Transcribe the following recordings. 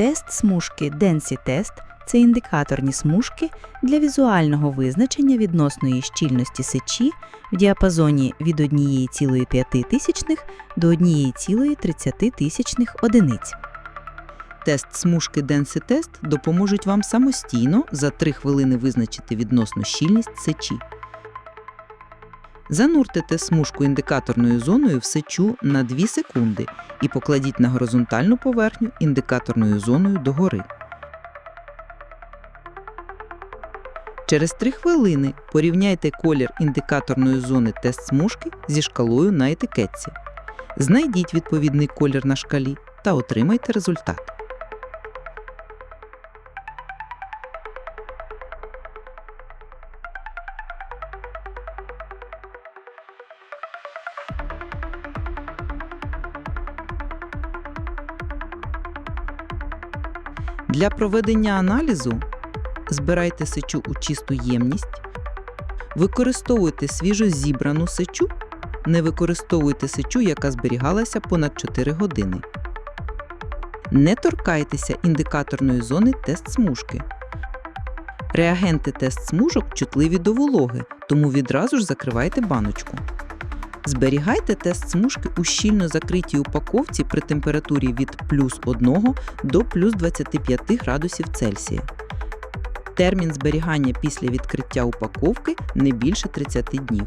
Тест смужки Density Test – це індикаторні смужки для візуального визначення відносної щільності сечі в діапазоні від 1,5 до 1,30 одиниць. Тест смужки Density Test допоможуть вам самостійно за 3 хвилини визначити відносну щільність сечі. Зануртите смужку індикаторною зоною в сечу на 2 секунди і покладіть на горизонтальну поверхню індикаторною зоною догори. Через 3 хвилини порівняйте колір індикаторної зони тест смужки зі шкалою на етикетці. Знайдіть відповідний колір на шкалі та отримайте результат. Для проведення аналізу збирайте сечу у чисту ємність, використовуйте свіжо зібрану сечу, не використовуйте сечу, яка зберігалася понад 4 години. Не торкайтеся індикаторної зони тест смужки. Реагенти тест смужок чутливі до вологи, тому відразу ж закривайте баночку. Зберігайте тест смужки у щільно закритій упаковці при температурі від плюс 1 до плюс 25 градусів Цельсія. Термін зберігання після відкриття упаковки не більше 30 днів.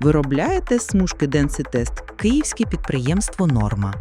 Виробляє тест смужки Test київське підприємство Норма.